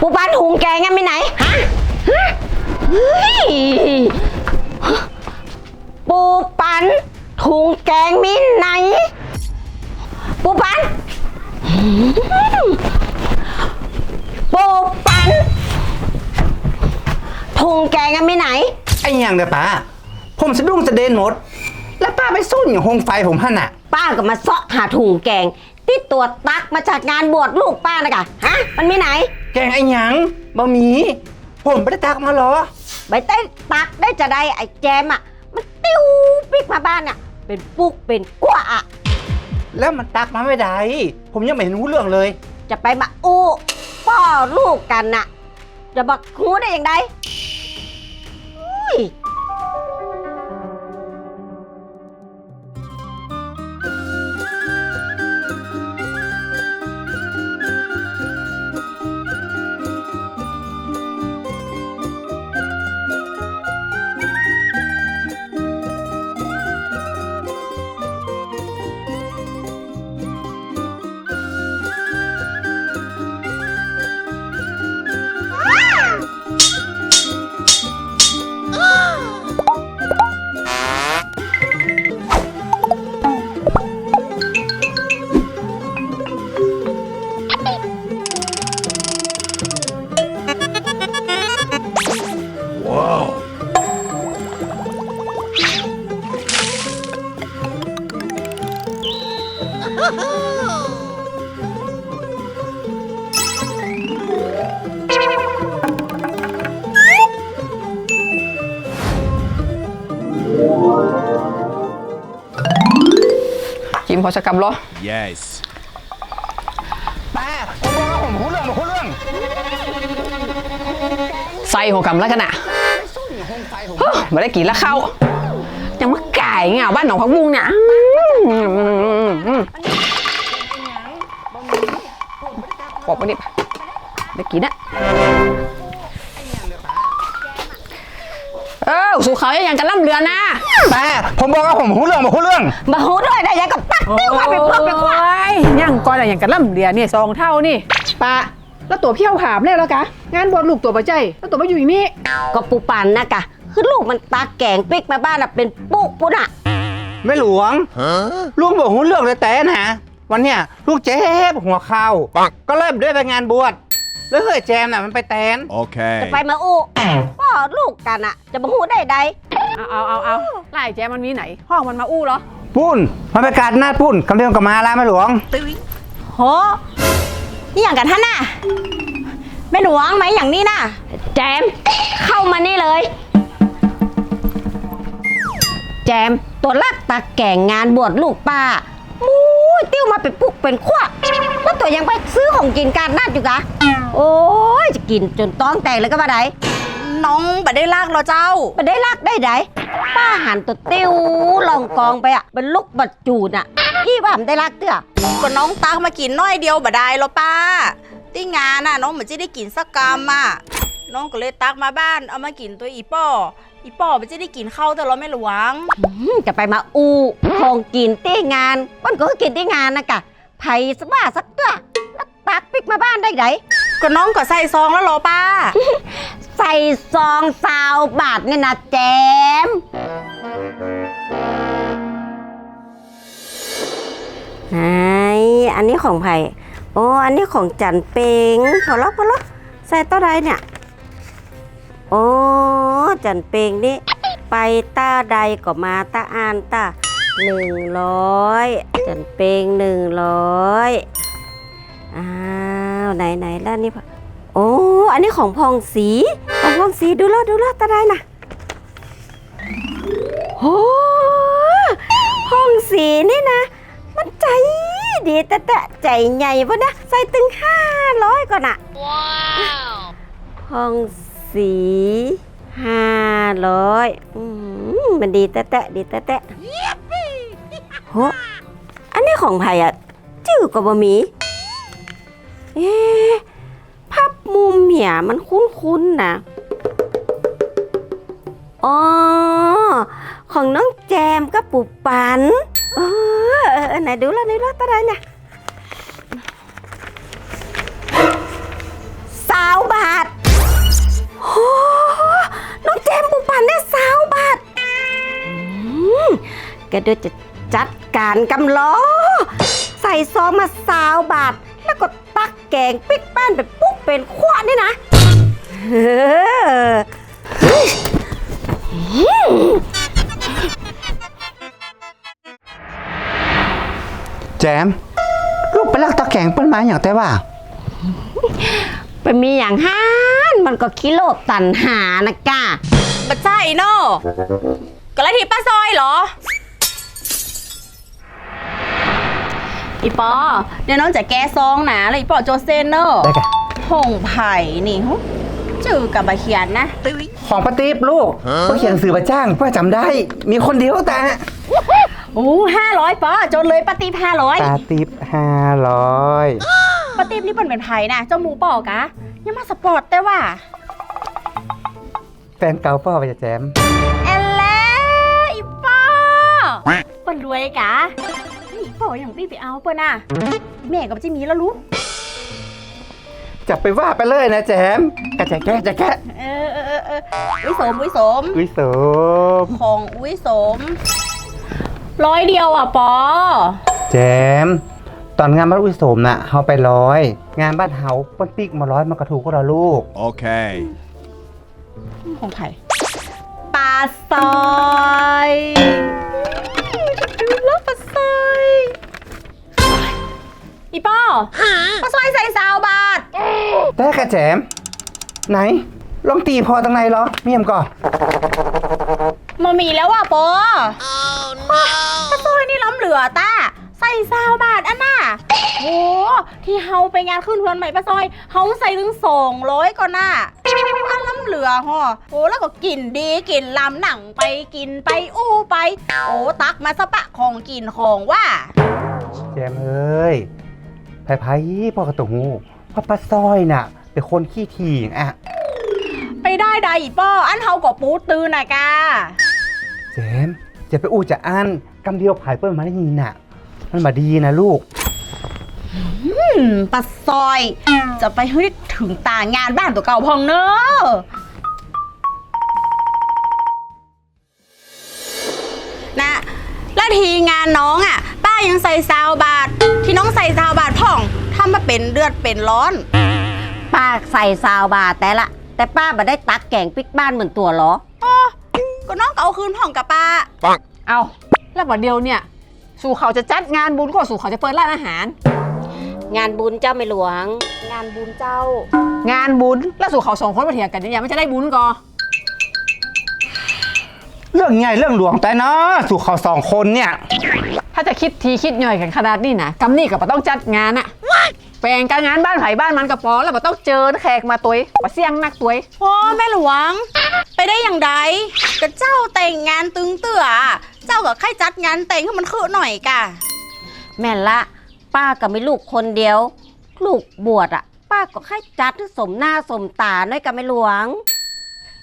ปูปันหุงแกงงั้นไปไหน ฮะฮะเฮ้ยปูปันถุงแกงมินไหน ปูปันปูปันถุงแกงงั้นไปไหน ไอ้ยังเนี่ยป้า ผมสะดุ้งสะเด็นหมด แล้วป้าไปสู้อย่างโฮงไฟผมหั่นอะ ป้าก็มาเสาะหาถุงแกง ที่ตัวตักมาจากงานบวชลูกป้านะกะฮะ มันมีไหน แกงไอ้หยังบะหมี่ผมไม่ได้ตักมาหรอ ใบเต้นตักได้จะได้ไอ้แจมอะ มันติ้วปิกมาบ้านอะ เป็นปุกเป็นกั้วอะ แล้วมันตักมาไม่ได้ ผมยังไม่เห็นรู้เรื่องเลย จะไปมาอู้ป้อลูกกันน่ะ จะบักหูได้อย่างไรอุ้ย จิมพอสกรรมเหรอ Yes. ป้าผมบอกว่าผมรู้เรื่องผมรู้เรื่องใส่หัวกำแล้วกันอะสู้อย่างโฮงไฟผมเฮ้ยไม่ได้กินแล้วเข้ายังมาไก่เงาบ้านหนองพักบุ้งเนี่ยอืมอืมอืม อืมบอกไปดิได้กินอะเออสู่เขาอย่างกันล่ำเรือนะป้าผมบอกว่าผมรู้เรื่องผมรู้เรื่องมาหูด้วยได้ยังกับตักติ้วมาเป็นเพื่อนเป็นกั้วโอ้ยย่างก้อนอะอย่างกันล่ำเรือเนี่ยสองเท่านี่ปะแล้วตัวเพี้ยวหามแล้วแล้วกะงานบวชลูกตัวประใจแล้วตัวมาอยู่อย่างนี้ก็ปูปันนะกะคือลูกมันตักแก่งปิกมาบ้านอะเป็นปุกปุ๊นอะไม่หลวงลุงบอกรู้เรื่องเลยแต่นะ วันเนี้ยลูกเจ็บหัวเข่าปังก็เริ่มด้วยไปงานบวชแล้วเฮ้ยแจมน่ะมันไปแตน Okay. จะไปมาอู้ป้อลูกกันอะจะมาหูได้ใดเอาเอาเอาเอาไล่แจมันมีไหน ห้องมันมาอู้เหรอ ปุ้นมันไปการหน้าปุ้นกำเรื่องกับมาแล้วไม่หลวง โหนี่อย่างกันท่านน่ะแม่หลวงไหมอย่างนี้น่ะ แจม เข้ามานี่เลย แจมตัวลักตาแก่งงานบวชลูกป้ามู ยติ้วมาเป็นปุกเป็นขวบแล้วตัวยังไปซื้อของกินการนัดอยู่กะ โอ้ยจะกินจนต้องแตกเลยก็มาไดน้องบัดได้ลากเหรอเจ้ามาได้ลักได้ไดป้าหันตัวติ้วลองกองไปอะเป็นลูกบัดจูดอะพี่ว่ามันได้ลักเตื้อก็น้องตักมากินน้อยเดียวบัดได้หรอป้าที่งานน่ะน้องเหมือนจะได้กินสักกรรมอะน้องก็เลยตักมาบ้านเอามากินตัวอีป้อ อีป้อมันจะได้กินข้าวแต่เราไม่หลวง อืมจะไปมาอูของกินตี้งานมันก็กินตี้งานนะกะไผ่สบ้าสักเตื้อแล้วตักปิกมาบ้านได้ไดก็น้องก็ใส่ซองแล้วเหรอป้า ใส่ซองซาวบาทเนี่ยนะแจมไหนอันนี้ของไผ่โอ้อันนี้ของจันเปงพอแล้วพอแล้วใส่ตัวใดเนี่ย โอ้ จันเปงนี่ไปต้าใดก็มาต้าอ่านต้าหนึ่งร้อยจันเปงหนึ่งร้อยอ้าวไหนไหนแล้วนี่พอโอ้อันนี้ของพองสีของพองสีดูแล้วดูแล้วต้าได้นะโอ้พองสีนี่นะ มันใจดีแต่แต่ใจใหญ่ปะนะใส่ตึงห้าร้อยก่อนอะว้าวพองสี ห้าร้อยมันดีแต่แต่ดีแต่แต่โหอันนี้ของไผ่อะจื้อกับบะหมี่เอ๊ะพับมุมเหี่ยมันคุ้นๆนะอ๋อ ของน้องแจมกับปุบปันเออเออเออไหนดูแล้วไหนดูแล้วตาได้เนี่ย ก็เดี๋ยวจะจัดการกำล้อ ใส่ซองมาสาวบาท แล้วก็ตักแกงปิ๊กแป้นไปปุ๊กเป็นขวดนี่นะเออแจม ลูกไปลักตะแกรงเปิ้นมาอย่างแต่ว่าไปมีอย่างห้านมันก็คิโลตันหานะก้าบัดใจเนาะก็แล้วที่ป้าซอยเหรอ อีปอ เดี๋ยวน้องจะแก้ซองนะแล้วอีปอโจเซนเนอร์ได้กะหงไผ่นี่หุจือกับบะเขียนนะตึ้ยของปาตีบลูกก็เขียนหนังสือมาจ้างเพื่อจำได้ มีคนเดียวแต่โอ้ห้าร้อยปอจนเลยปาตีห้าร้อยปาตีบห้าร้อยปาตีนี่เป็นเป็นไผ่นะเจ้าหมูปอกะยังมาสปอร์ตแต่ว่าแฟนเก่าพ่อไปจะแจมแอลแลอีปอเปิ้นรวยกะ นี่ออย่างปี้ไปเอาเปิ้นน่ะแม่ก็บ่จะมีแล้วรู้จับไปว่าไปเลยนะแจมกระแจแกะจะแกะเออเออเออเอออุ้ยสมอุ้ยสมวิโสมของอุ้ยสม ร้อยเดียวอะปอ แจม ตอนงานบ้านวิโสมน่ะเฮาไปร้อย งานบ้านเฮาเปิ้นปีกมาร้อยมันกระถูกก็เราลูก Okay. ของไผ่ปลาซอย อีปอปลาซอยใส่ซาวบาท แต่กระแจม ไหน ลองตีพอตั้งไหนเหรอเมียมก่อนมามีแล้วอะปอปลาซอยนี่ล้ำเหลือตาใส่ซาวบาทอันน่ะโหที่เฮาไปงานขึ้นเพื่อนใหม่ปลาซอยเฮาใส่ถึงสองร้อยก่อนน่ะอันล้ำเหลือฮอโอ้แล้วก็กินดีกินลำหนังไปกินไปอู้ไป โอ้ตักมาสะปะของกินของว่า แจมเอ้ย ไผ่ไผ่พ่อกระตุกหูพ่อป้าซอยน่ะ เป็นคนขี้ถี่อะ ไปได้ใดอีป้ออันเฮาก็ปูตื่นน่ะกาแจมจะไปอู้จะอันกำเดียวผายเปิ้ลมาได้ยินน่ะ มันมาดีนะลูก อืมปะซอย จะไปให้ถึงตางานบ้านตัวเก่าพองเนอะนะ แล้วทีงานน้องอะ ป้ายังใส่ซาวบาท ที่น้องใส่ซาวบาทพ่องทำ มาเป็นเดือดเป็นร้อน ป้าใส่ซาวบาทแต่ละ แต่ป้าบ่ได้ตักแกงปิ๊กบ้านเหมือนตัวเหรออ๋อก็น้องก็เอาคืนพ่องกับป้าเอาแล้ววันเดียวเนี่ย สู่เขาจะจัดงานบุญก็สู่เขาจะเปิดร้านอาหาร งานบุญเจ้าไม่หลวง งานบุญเจ้า งานบุญแล้วสู่เขาสองคนมาเถียงกันเนี่ยมันจะได้บุญก่อ เรื่องใหญ่เรื่องหลวงแต่เนาะสู่เขาสองคนเนี่ย ถ้าจะคิดทีคิดหน่อยกันขนาดนี้นะกำนี่กับต้องจัดงานอะแปลงการงานบ้านไผ่บ้านมันกระปอแล้วมันต้องเจอแขกมาตัวยมาเสี่ยงนักตัวยพ่อแม่หลวง ไปได้อย่างไรกับเจ้าแต่งงานตึงเตื่อ เจ้ากับใครจัดงานแต่งให้มันคือหน่อยกะ แม่นละ ป้าก็ไม่ลูกคนเดียว ลูกบวชอะป้าก็แค่จัดให้สมหน้าสมตาน้อยกับไม่หลวง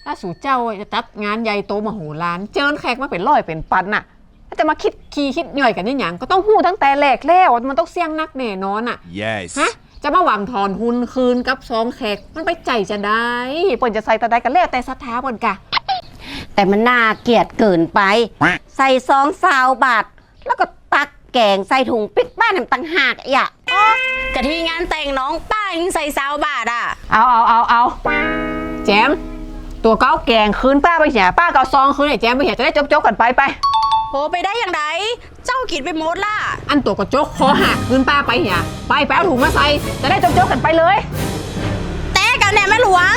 ถ้าสู่เจ้าจะจัดงานใหญ่โตมโหฬารเจอแขกมาเป็นร้อยเป็นปันน่ะถ้าจะมาคิดคีคิดหน่อยกันนี่หยังก็ต้องหู้ตั้งแต่แรกแล้วว่ามันต้องเสี่ยงนักแน่นอนอะ Yes. ฮะจะมาหวังถอนทุนคืนกับซองแขกมันไปใจจะได้เปิ่นจะใส่แต่ใดกันแล้วแต่ศรัทธาเปิ่นกะแต่มันน่าเกลียดเกินไป ใส่ซองซาวบาท แล้วก็ตักแกงใส่ถุงปิ๊กบ้านน้ำตังหากอะกะที่งานแต่งน้องป้ายังใส่ซาวบาทอะ เอาเอาเอาเอาแจม ตัวเก้าแกงคืนป้าไปเหียป้าก็เอาซองคืนไอ้แจมไปเหียจะได้จบจบๆกันไปไป โหไปได้อย่างไรเจ้ากินไปหมดล่ะ อันตัวกระจกคอหักคืนป้าไปเหียไปไปเอาถุงมาใส่จะได้จบจบๆกันไปเลย แต่กันแน่แม่หลวง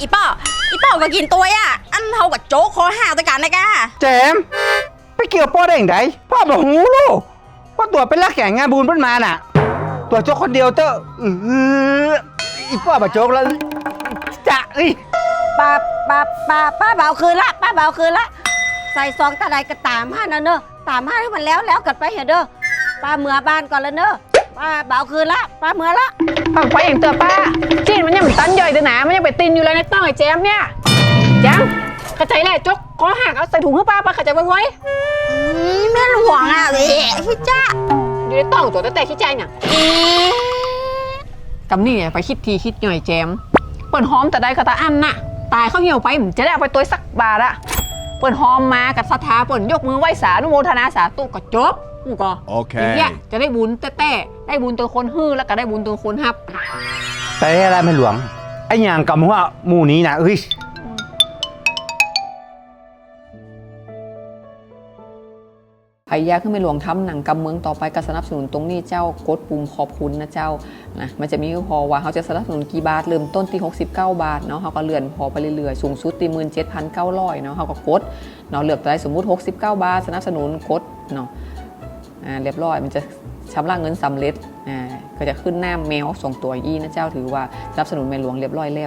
อีป้ออีป้อก็กินตัวอะ อันเท่ากับโจ๊กคอห่าตะกันนะกะแจม ไปเกี่ยวพ่อได้อย่างไรพ่อบอกหูลูกว่าตัวเป็นลักแข่งงานบุญเพิ่นมาน่ะ ตัวโจกคนเดียวเตอะเอออีพ่อบาโจกแล้วจะเอ้ย ป้าป้าป้าป้าเบาคืนละป้าเบาคืนละ ใส่ซองตาใดก็ตามห้านะเนอะตามห้าให้มันแล้วแล้วกันไปเหรอเด้อป้าเมือบ้านก่อนแล้วเนอะป้าเบาคืนละป้าเมือละฟังไปอย่างเตอป้าจีนมันยังเหมือนตันย่อยเดือหนามันยังไปตินอยู่เลยในต้องไอ้แจมเนี่ยแจมกระใจแหละจกคอหักเอาใส่ถุงให้ป้าป้ากระใจไว้ไว้อืมแม่หลวงอะเว้ยพี่จ้าอยู่ในต้องตัวแต่แต่ขี้ใจเนี่ยเอ๊ะกำนี่เนี่ยไปคิดทีคิดหน่อยแจมเปิดหอมแต่ใดก็ตาอันน่ะ ตายเขาเหี่ยวไปมันจะได้เอาไปตัวสักบาทอะเปิ่นหอมมากับศรัทธาเปิ่นยกมือไหว้สาธุโมทนาสาธุก็จบกูก็โอเคย่างเงี้ยจะได้บุญแต่แต่ได้บุญตัวคนฮื้อแล้วก็ได้บุญตัวคนฮับแต่อะไรไม่หลวงไอ้อย่างกับว่าหมู่นี้นะเอ้ย ใครอยากขึ้นไปหลวงทำหนังกำเมืองต่อไปก็สนับสนุนตรงนี้เจ้ากดปุ่มขอบคุณนะเจ้านะมันจะมีพอว่าเขาจะสนับสนุนกี่บาทเริ่มต้นที่ 69 บาทเนาะเขาก็เลื่อนพอไปเรื่อยๆสูงสุดที่17,900เนาะเขาก็กดเนาะเลือกได้สมมุติ 69 บาท สนับสนุนกดเนาะอ่าเรียบร้อยมันจะชำระเงินสำเร็จอ่าก็จะขึ้นหน้าแมวส่งตัวอีนะเจ้าถือว่าสนับสนุนแม่หลวงเรียบร้อยแล้ว